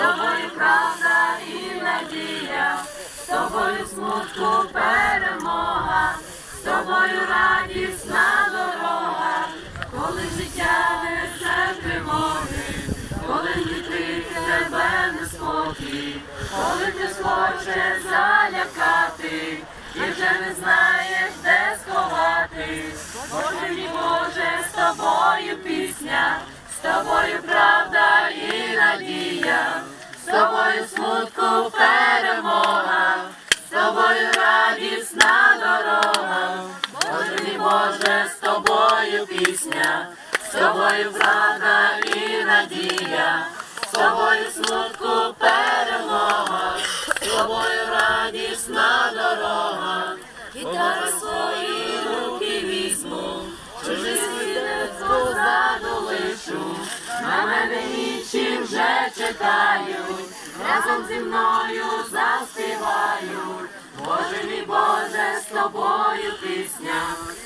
тобою правда і надія, з тобою смутку перемога, з тобою радісна дорога, коли життя несе тривоги, коли діти тебе не спокій, коли ти схоче залякати, і вже не знаєш, де сховати. Боже мій Боже, з тобою пісня, з тобою правда і надія, тобою смутку перемога, з тобою радісна дорога. Боже мій Боже, з тобою пісня, з тобою правда і надія, з тобою смутку перемога, з тобою радісна дорога. Гітару свої руки візьму, чужий світ позаду лишу, на мене нічі вже чекають, разом зі мною заспівають. Боже мій Боже, з тобою пісня,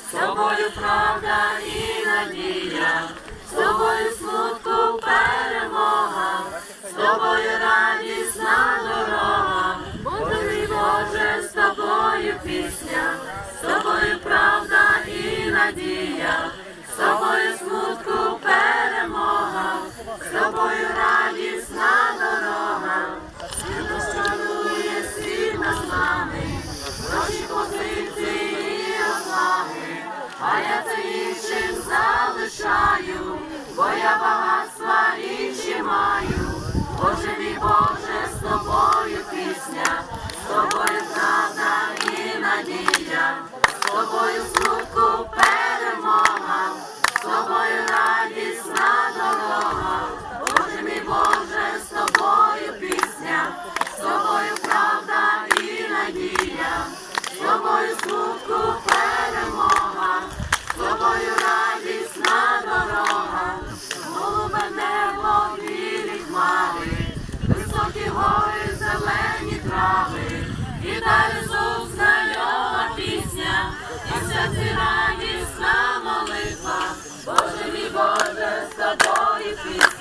з тобою правда і надія, з тобою смутку перемога, з тобою радісна дорога. Боже мій Боже, з тобою пісня, з тобою правда і надія, а я це іншим залишаю, бо я багатства інші маю. Боже мій Боже, з тобою пісня, Thank you.